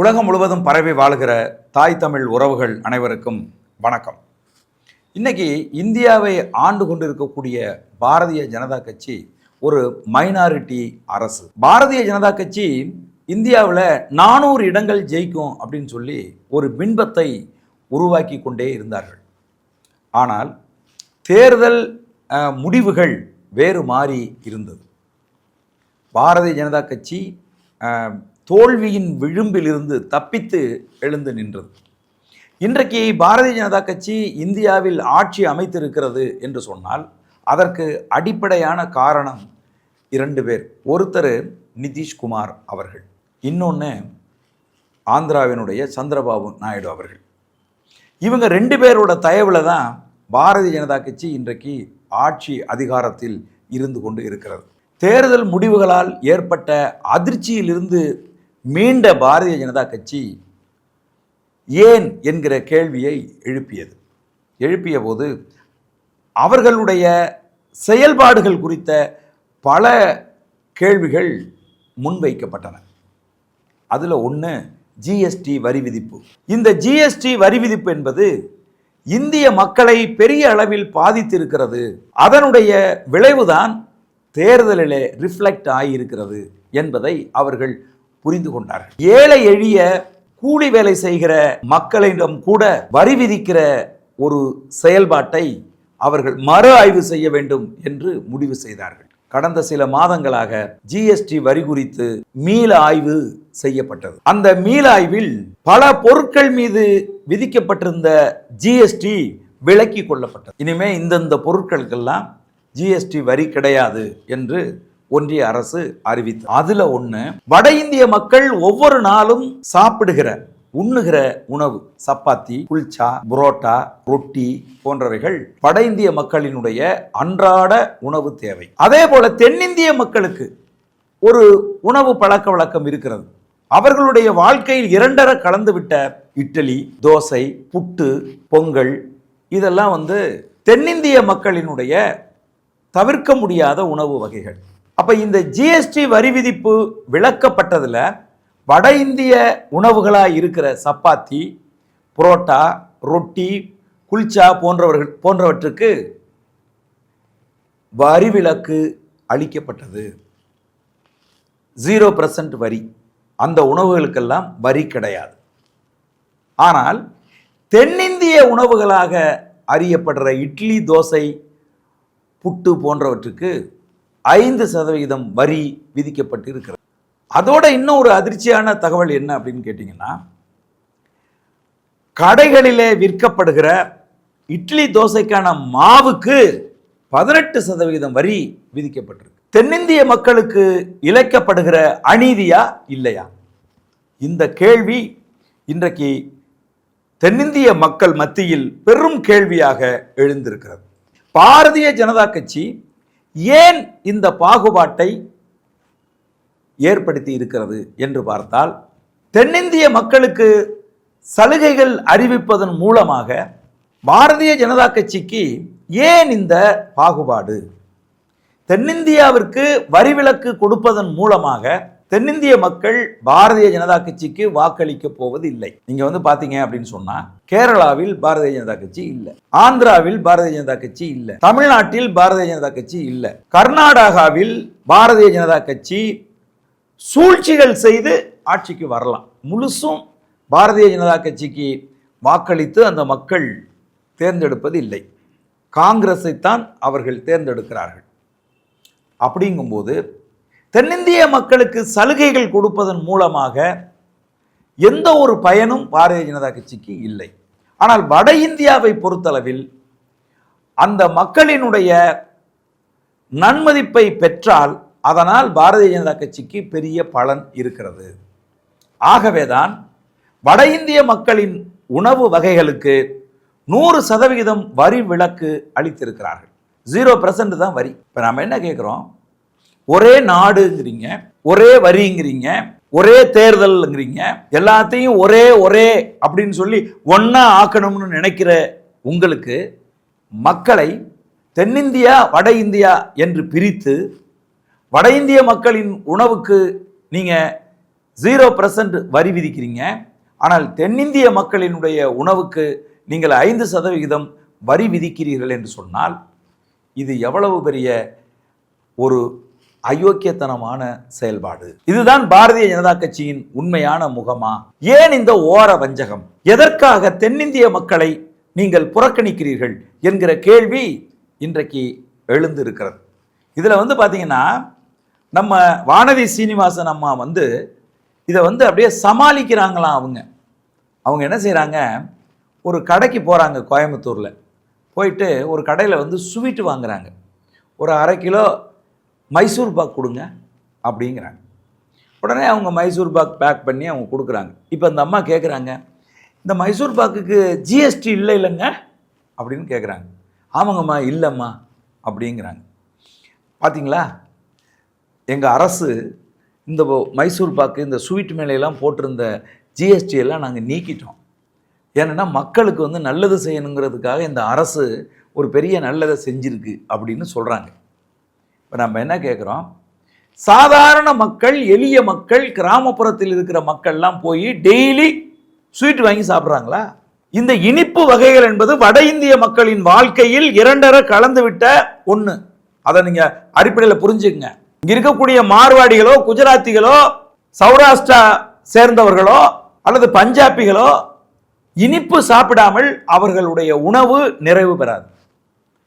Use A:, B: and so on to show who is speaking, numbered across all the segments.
A: உலகம் முழுவதும் பரவி வாழ்கிற தாய் தமிழ் உறவுகள் அனைவருக்கும் வணக்கம். இன்னைக்கு இந்தியாவை ஆண்டு கொண்டிருக்கக்கூடிய பாரதிய ஜனதா கட்சி ஒரு மைனாரிட்டி அரசு. பாரதிய ஜனதா கட்சி இந்தியாவில் நானூறு இடங்கள் ஜெயிக்கும் அப்படின்னு சொல்லி ஒரு பின்பத்தை உருவாக்கி கொண்டே இருந்தார்கள். ஆனால் தேர்தல் முடிவுகள் வேறு மாறி இருந்தது. பாரதிய ஜனதா கட்சி தோல்வியின் விழும்பிலிருந்து தப்பித்து எழுந்து நின்றது. இன்றைக்கு பாரதிய ஜனதா கட்சி இந்தியாவில் ஆட்சி அமைத்திருக்கிறது என்று சொன்னால் அதற்கு அடிப்படையான காரணம் இரண்டு பேர். ஒருத்தர் நிதிஷ்குமார் அவர்கள் இன்னொன்று ஆந்திராவினுடைய சந்திரபாபு நாயுடு அவர்கள். இவங்க ரெண்டு பேரோட தயவில் தான் பாரதிய ஜனதா கட்சி இன்றைக்கு ஆட்சி அதிகாரத்தில் இருந்து கொண்டு இருக்கிறது. தேர்தல் முடிவுகளால் ஏற்பட்ட அதிர்ச்சியிலிருந்து மீண்ட பாரதிய ஜனதா கட்சி ஏன் என்கிற கேள்வியை எழுப்பியது. எழுப்பிய போது அவர்களுடைய செயல்பாடுகள் குறித்த பல கேள்விகள் முன்வைக்கப்பட்டன. அதில் ஒன்று ஜிஎஸ்டி வரி விதிப்பு. இந்த ஜிஎஸ்டி வரி விதிப்பு என்பது இந்திய மக்களை பெரிய அளவில் பாதித்திருக்கிறது. அதனுடைய விளைவுதான் தேர்தலிலே ரிஃப்ளெக்ட் ஆகியிருக்கிறது என்பதை அவர்கள் புரிந்து கொண்டார்கள். ஏழை எளிய கூலி வேலை செய்கிற மக்களிடம் கூட வரி விதிக்கிற ஒரு செயல்பாட்டை அவர்கள் மறு ஆய்வு செய்ய வேண்டும் என்று முடிவு செய்தார்கள். கடந்த சில மாதங்களாக ஜிஎஸ்டி வரி குறித்து மீள ஆய்வு செய்யப்பட்டது. அந்த மீள ஆய்வில் பல பொருட்கள் மீது விதிக்கப்பட்டிருந்த ஜிஎஸ்டி விலக்கி கொள்ளப்பட்டது. இனிமே இந்தந்த பொருட்களுக்கெல்லாம் ஜிஎஸ்டி வரி கிடையாது என்று ஒன்றிய அரசு அறிவித்தது அதுல ஒண்ணு வட இந்திய மக்கள் ஒவ்வொரு நாளும் சாப்பிடுகிற உண்ணுகிற உணவு சப்பாத்தி குல்ச்சா புரோட்டா ரொட்டி போன்றவைகள் வட இந்திய மக்களினுடைய அன்றாட உணவு தேவை. அதே போல தென்னிந்திய மக்களுக்கு ஒரு உணவு பழக்க வழக்கம் இருக்கிறது. அவர்களுடைய வாழ்க்கையில் இரண்டரை கலந்துவிட்ட இட்லி தோசை புட்டு பொங்கல் இதெல்லாம் வந்து தென்னிந்திய மக்களினுடைய தவிர்க்க முடியாத உணவு வகைகள். அப்போ இந்த ஜிஎஸ்டி வரி விதிப்பு விளக்கப்பட்டதில் வட இந்திய உணவுகளாக இருக்கிற சப்பாத்தி புரோட்டா ரொட்டி குல்ச்சா போன்றவர்கள் போன்றவற்றுக்கு வரி விலக்கு அளிக்கப்பட்டது. ஜீரோ பர்சன்ட் வரி. அந்த உணவுகளுக்கெல்லாம் வரி கிடையாது. ஆனால் தென்னிந்திய உணவுகளாக அறியப்படுற இட்லி தோசை புட்டு போன்றவற்றுக்கு ஐந்து சதவிகிதம் வரி விதிக்கப்பட்டு இருக்கிறது அதோட இன்னும் ஒரு அதிர்ச்சியான தகவல் என்ன அப்படின்னு கேட்டிங்கன்னா கடைகளிலே விற்கப்படுகிற இட்லி தோசைக்கான மாவுக்கு பதினெட்டு சதவிகிதம் வரி விதிக்கப்பட்டிருக்கு. தென்னிந்திய மக்களுக்கு இழைக்கப்படுகிற அநீதியா இல்லையா? இந்த கேள்வி இன்றைக்கு தென்னிந்திய மக்கள் மத்தியில் பெரும் கேள்வியாக எழுந்திருக்கிறது. பாரதிய ஜனதா கட்சி ஏன் இந்த பாகுபாட்டை ஏற்படுத்தி இருக்கிறது என்று பார்த்தால் தென்னிந்திய மக்களுக்கு சலுகைகள் அறிவிப்பதன் மூலமாக பாரதிய ஜனதா கட்சிக்கு ஏன் இந்த பாகுபாடு? தென்னிந்தியாவிற்கு வரிவிலக்கு கொடுப்பதன் மூலமாக தென்னிந்திய மக்கள் பாரதிய ஜனதா கட்சிக்கு வாக்களிக்க போவது இல்லை நீங்க வந்து பாத்தீங்க அப்படின்னு சொன்னா கேரளாவில் பாரதிய ஜனதா கட்சி இல்லை. ஆந்திராவில் பாரதிய ஜனதா கட்சி இல்லை. தமிழ்நாட்டில் பாரதிய ஜனதா கட்சி இல்லை. கர்நாடகாவில் பாரதிய ஜனதா கட்சி சூழ்ச்சிகள் செய்து ஆட்சிக்கு வரலாம். முழுசும் பாரதிய ஜனதா கட்சிக்கு வாக்களித்து அந்த மக்கள் தேர்ந்தெடுப்பது இல்லை காங்கிரஸைத்தான் அவர்கள் தேர்ந்தெடுக்கிறார்கள். அப்படிங்கும்போது தென்னிந்திய மக்களுக்கு சலுகைகள் கொடுப்பதன் மூலமாக எந்த ஒரு பயனும் பாரதிய ஜனதா கட்சிக்கு இல்லை. ஆனால் வட இந்தியாவை பொறுத்தளவில் அந்த மக்களினுடைய நன்மதிப்பை பெற்றால் அதனால் பாரதிய ஜனதா கட்சிக்கு பெரிய பலன் இருக்கிறது. ஆகவேதான் வட இந்திய மக்களின் உணவு வகைகளுக்கு நூறு சதவிகிதம் வரி விலக்கு அளித்திருக்கிறார்கள். ஜீரோ பர்சன்ட் தான் வரி. இப்போ நாம் என்ன கேட்குறோம்? ஒரே நாடுங்கிறீங்க ஒரே வரிங்கிறீங்க ஒரே தேர்தல்ங்கிறீங்க எல்லாத்தையும் ஒரே ஒரே அப்படின்னு சொல்லி ஒன்றா ஆக்கணும்னு நினைக்கிற உங்களுக்கு மக்களை தென்னிந்தியா வட இந்தியா என்று பிரித்து வட இந்திய மக்களின் உணவுக்கு நீங்கள் ஜீரோ பர்சன்ட் வரி விதிக்கிறீங்க. ஆனால் தென்னிந்திய மக்களினுடைய உணவுக்கு நீங்கள் ஐந்து சதவிகிதம் வரி விதிக்கிறீர்கள் என்று சொன்னால் இது எவ்வளவு பெரிய ஒரு அயோக்கியத்தனமான செயல்பாடு. இதுதான் பாரதிய ஜனதா கட்சியின் உண்மையான முகமா? ஏன் இந்த ஓர வஞ்சகம்? எதற்காக தென்னிந்திய மக்களை நீங்கள் புறக்கணிக்கிறீர்கள் என்கிற கேள்வி இன்றைக்கு எழுந்திருக்கிறது. இதில் வந்து பார்த்தீங்கன்னா நம்ம வானதி சீனிவாசன் அம்மா வந்து இதை வந்து அப்படியே சமாளிக்கிறாங்களாம் அவங்க. அவங்க என்ன செய்கிறாங்க ஒரு கடைக்கு போகிறாங்க கோயம்புத்தூரில். போயிட்டு ஒரு கடையில் வந்து ஸ்வீட்டு வாங்குறாங்க. ஒரு அரை கிலோ மைசூர் பாக் கொடுங்க அப்படிங்கிறாங்க. உடனே அவங்க மைசூர் பாக் பேக் பண்ணி அவங்க கொடுக்குறாங்க. இப்போ அந்த அம்மா கேட்குறாங்க இந்த மைசூர் பாக்குக்கு ஜிஎஸ்டி இல்லை இல்லைங்க? அப்படின்னு கேட்குறாங்க ஆமாங்கம்மா இல்லைம்மா அப்படிங்கிறாங்க. பார்த்தீங்களா எங்கள் அரசு இந்த மைசூர் பாக்கு இந்த ஸ்வீட் மேலையெல்லாம் போட்டிருந்த ஜிஎஸ்டி எல்லாம் நாங்கள் நீக்கிட்டோம். ஏன்னா மக்களுக்கு வந்து நல்லது செய்யணுங்கிறதுக்காக இந்த அரசு ஒரு பெரிய நல்லதை செஞ்சுருக்கு அப்படின்னு சொல்கிறாங்க இப்போ நம்ம என்ன கேட்குறோம் சாதாரண மக்கள் எளிய மக்கள் கிராமப்புறத்தில் இருக்கிற மக்கள்லாம் போய் டெய்லி ஸ்வீட் வாங்கி சாப்பிட்றாங்களா? இந்த இனிப்பு வகைகள் என்பது வட இந்திய மக்களின் வாழ்க்கையில் இரண்டரை கலந்து விட்ட ஒன்று அதை நீங்கள் அடிப்படையில் புரிஞ்சுக்கங்க. இங்கே இருக்கக்கூடிய மார்வாடிகளோ குஜராத்திகளோ சௌராஷ்டிரா சேர்ந்தவர்களோ அல்லது பஞ்சாபிகளோ இனிப்பு சாப்பிடாமல் அவர்களுடைய உணவு நிறைவு பெறாது.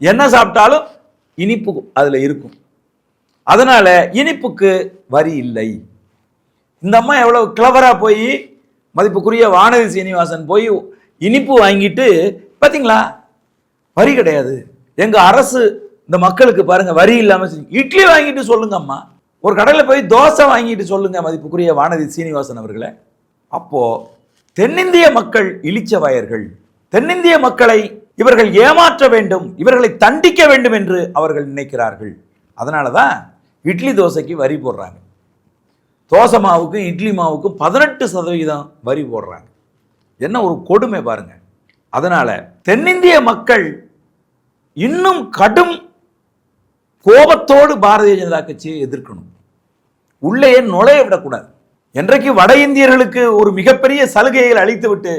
A: என்ன சாப்பிட்டாலும் இனிப்பு அதில் இருக்கும். அதனால இனிப்புக்கு வரி இல்லை. இந்த அம்மா எவ்வளவு கிளவரா போய் மதிப்புக்குரிய வானதி சீனிவாசன் போய் இனிப்பு வாங்கிட்டு பார்த்தீங்களா வரி கிடையாது. எங்க அரசு இந்த மக்களுக்கு பாருங்க வரி இல்லாமல் இட்லி வாங்கிட்டு சொல்லுங்க அம்மா. ஒரு கடையில் போய் தோசை வாங்கிட்டு சொல்லுங்க மதிப்புக்குரிய வானதி சீனிவாசன் அவர்களை. அப்போ தென்னிந்திய மக்கள் இளிச்சவாயர்கள் தென்னிந்திய மக்களை இவர்கள் ஏமாற்ற வேண்டும் இவர்களை தண்டிக்க வேண்டும் என்று அவர்கள் நினைக்கிறார்கள். அதனால தான் இட்லி தோசைக்கு வரி போடுறாங்க. தோசை மாவுக்கும் இட்லி மாவுக்கும் பதினெட்டு சதவிகிதம் வரி போடுறாங்க. என்ன ஒரு கொடுமை பாருங்க. அதனால தென்னிந்திய மக்கள் இன்னும் கடும் கோபத்தோடு பாரதிய ஜனதா கட்சியை எதிர்க்கணும். உள்ளே நுழைய விடக்கூடாது. என்றைக்கு வட இந்தியர்களுக்கு ஒரு மிகப்பெரிய சலுகைகள் அளித்துவிட்டு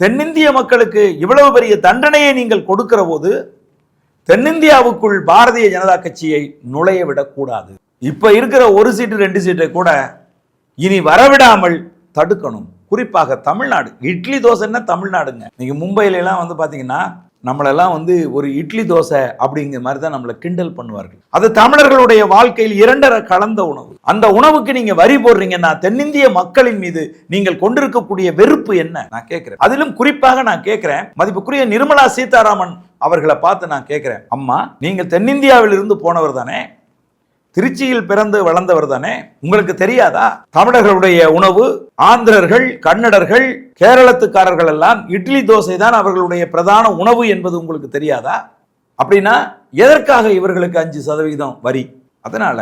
A: தென்னிந்திய மக்களுக்கு இவ்வளவு பெரிய தண்டனையை நீங்கள் கொடுக்கிற போது தென்னிந்தியாவுக்குள் பாரதிய ஜனதா கட்சியை நுழைய விடக்கூடாது. இப்ப இருக்கிற ஒரு சீட்டு ரெண்டு சீட்டை கூட இனி வரவிடாமல் தடுக்கணும். குறிப்பாக தமிழ்நாடு. இட்லி தோசைன்னா தமிழ்நாடுங்க. நீங்க மும்பையில எல்லாம் வந்து பாத்தீங்கன்னா நம்மளெல்லாம் வந்து ஒரு இட்லி தோசை அப்படிங்கிற மாதிரி தான் நம்மளை கிண்டல் பண்ணுவார்கள். அது தமிழர்களுடைய வாழ்க்கையில் இரண்டரை கலந்த உணவு. அந்த உணவுக்கு நீங்க வரி போடுறீங்கன்னா தென்னிந்திய மக்களின் மீது நீங்கள் கொண்டிருக்கக்கூடிய வெறுப்பு என்ன? நான் கேட்கிறேன். அதிலும் குறிப்பாக நான் கேட்கிறேன் மதிப்புக்குரிய நிர்மலா சீதாராமன் அவர்களை பார்த்து நான் கேட்கிறேன். அம்மா நீங்கள் தென்னிந்தியாவில் இருந்து போனவர் தானே? திருச்சியில் பிறந்து வளர்ந்தவர் தானே? உங்களுக்கு தெரியாதா? தமிழர்களுடைய உணவு ஆந்திரர்கள் கன்னடர்கள் கேரளத்துக்காரர்கள் எல்லாம் இட்லி தோசை தான் அவர்களுடைய பிரதான உணவு என்பது உங்களுக்கு தெரியாதா? அப்படின்னா எதற்காக இவர்களுக்கு அஞ்சு சதவிகிதம் வரி? அதனால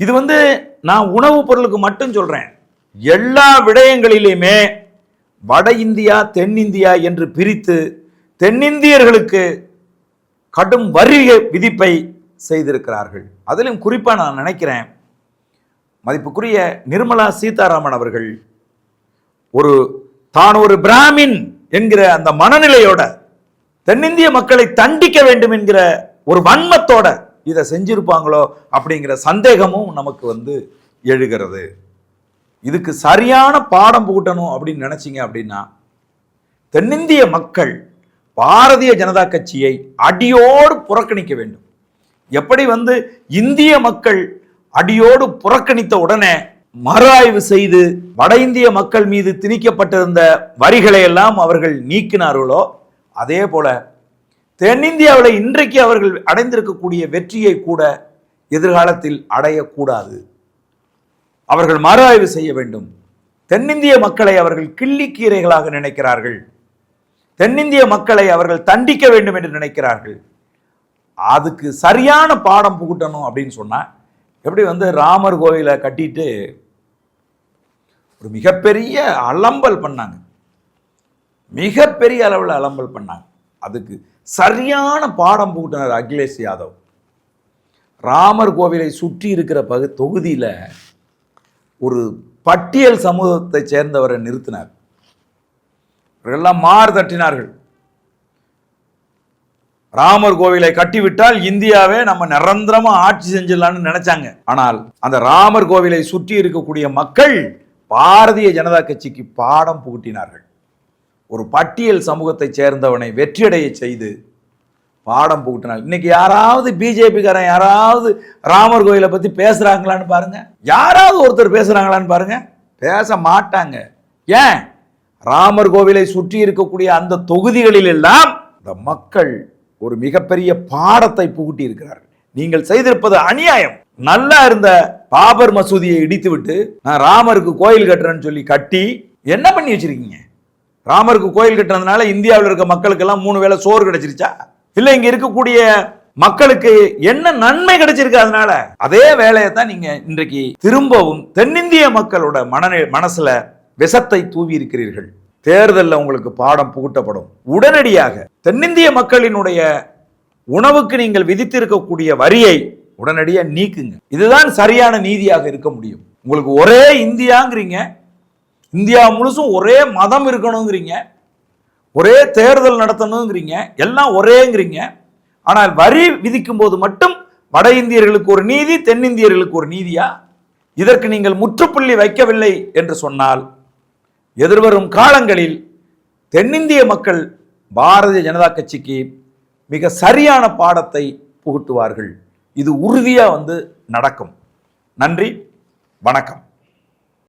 A: இது வந்து நான் உணவுப் பொருளுக்கு மட்டும் சொல்றேன். எல்லா விடயங்களிலுமே வட இந்தியா தென்னிந்தியா என்று பிரித்து தென்னிந்தியர்களுக்கு கடும் வரி விதிப்பை செய்திருக்கிறார்கள். அதிலும் குறிப்பாக நான் நினைக்கிறேன் மதிப்புக்குரிய நிர்மலா சீதாராமன் அவர்கள் ஒரு தான் ஒரு பிராமின் என்கிற அந்த மனநிலையோட தென்னிந்திய மக்களை தண்டிக்க வேண்டும் என்கிற ஒரு வன்மத்தோட இதை செஞ்சிருப்பாங்களோ அப்படிங்கிற சந்தேகமும் நமக்கு வந்து எழுகிறது. இதுக்கு சரியான பாடம் புகட்டணும் அப்படின்னு நினச்சிங்க அப்படின்னா தென்னிந்திய மக்கள் பாரதிய ஜனதா கட்சியை அடியோடு புறக்கணிக்க வேண்டும். எப்படி வந்து இந்திய மக்கள் அடியோடு புறக்கணித்த உடனே மறுஆய்வு செய்து வட இந்திய மக்கள் மீது திணிக்கப்பட்டிருந்த வரிகளை எல்லாம் அவர்கள் நீக்கினார்களோ அதே போல தென்னிந்தியாவில் இன்றைக்கு அவர்கள் அடைந்திருக்கக்கூடிய வெற்றியை கூட எதிர்காலத்தில் அடையக்கூடாது. அவர்கள் மறுஆய்வு செய்ய வேண்டும். தென்னிந்திய மக்களை அவர்கள் கிள்ளிக்கீரைகளாக நினைக்கிறார்கள். தென்னிந்திய மக்களை அவர்கள் தண்டிக்க வேண்டும் என்று நினைக்கிறார்கள். அதுக்கு சரியான பாடம் புகுட்டணும் அப்படின்னு சொன்னால் எப்படி வந்து ராமர் கோயிலை கட்டிட்டு ஒரு மிகப்பெரிய அலம்பல் பண்ணாங்க. மிகப்பெரிய அளவில் அலம்பல் பண்ணாங்க. அதுக்கு சரியான பாடம் புகுட்டினார் அகிலேஷ் யாதவ். ராமர் கோவிலை சுற்றி இருக்கிற பகு தொகுதியில் ஒரு பட்டியல் சமூகத்தை சேர்ந்தவரை நிறுத்தினார். இவர்களெல்லாம் மாறு தட்டினார்கள். ராமர் கோவிலை கட்டிவிட்டால் இந்தியாவே நம்ம நிரந்தரமா ஆட்சி செஞ்சிடலாம்னு நினைச்சாங்க. ஆனால் அந்த ராமர் கோவிலை சுற்றி இருக்கக்கூடிய மக்கள் பாரதிய ஜனதா கட்சிக்கு பாடம் புகட்டினார்கள். ஒரு பட்டியல் சமூகத்தை சேர்ந்தவனை வெற்றியடைய செய்து பாடம் புகட்டினார் இன்னைக்கு யாராவது பிஜேபிக்காரன் யாராவது ராமர் கோயிலை பத்தி பேசுறாங்களான்னு பாருங்க. யாராவது ஒருத்தர் பேசுறாங்களான்னு பாருங்க. பேச மாட்டாங்க. ஏன்? ராமர் கோவிலை சுற்றி இருக்கக்கூடிய அந்த தொகுதிகளில் எல்லாம் இந்த மக்கள் ஒரு மிகப்பெரிய பாடத்தை புகுட்டி இருக்கிறார்கள் நீங்கள் செய்திருப்பது அநியாயம். நல்லா இருந்த பாபர் மசூதியை இடித்துவிட்டு நான் ராமருக்கு கோயில் கட்டுறேன்னு சொல்லி கட்டி என்ன பண்ணி வச்சிருக்கீங்க? ராமருக்கு கோயில் கட்டுறதுனால இந்தியாவில் இருக்க மக்களுக்கெல்லாம் மூணு வேளை சோறு கிடைச்சிருச்சா? இல்லை இங்க இருக்கக்கூடிய மக்களுக்கு என்ன நன்மை கிடைச்சிருக்கு அதனால? அதே வேலையை தான் நீங்க இன்றைக்கு திரும்பவும் தென்னிந்திய மக்களோட மன மனசுல விஷத்தை தூவி இருக்கிறீர்கள். தேர்தலில் உங்களுக்கு பாடம் புகுட்டப்படும். உடனடியாக தென்னிந்திய மக்களினுடைய உணவுக்கு நீங்கள் விதித்திருக்கக்கூடிய வரியை உடனடியாக நீக்குங்க. இதுதான் சரியான நீதியாக இருக்க முடியும். உங்களுக்கு ஒரே இந்தியாங்கிறீங்க. இந்தியா முழுசும் ஒரே மதம் இருக்கணுங்கிறீங்க. ஒரே தேர்தல் நடத்தணுங்கிறீங்க. எல்லாம் ஒரேங்கிறீங்க. ஆனால் வரி விதிக்கும் போது மட்டும் வட இந்தியர்களுக்கு ஒரு நீதி தென்னிந்தியர்களுக்கு ஒரு நீதியா? இதற்கு நீங்கள் முற்றுப்புள்ளி வைக்கவில்லை என்று சொன்னால் எதிர்வரும் காலங்களில் தென்னிந்திய மக்கள் பாரதிய ஜனதா கட்சிக்கு மிக சரியான பாடத்தை புகுட்டுவார்கள். இது உறுதியாக வந்து நடக்கும். நன்றி. வணக்கம்.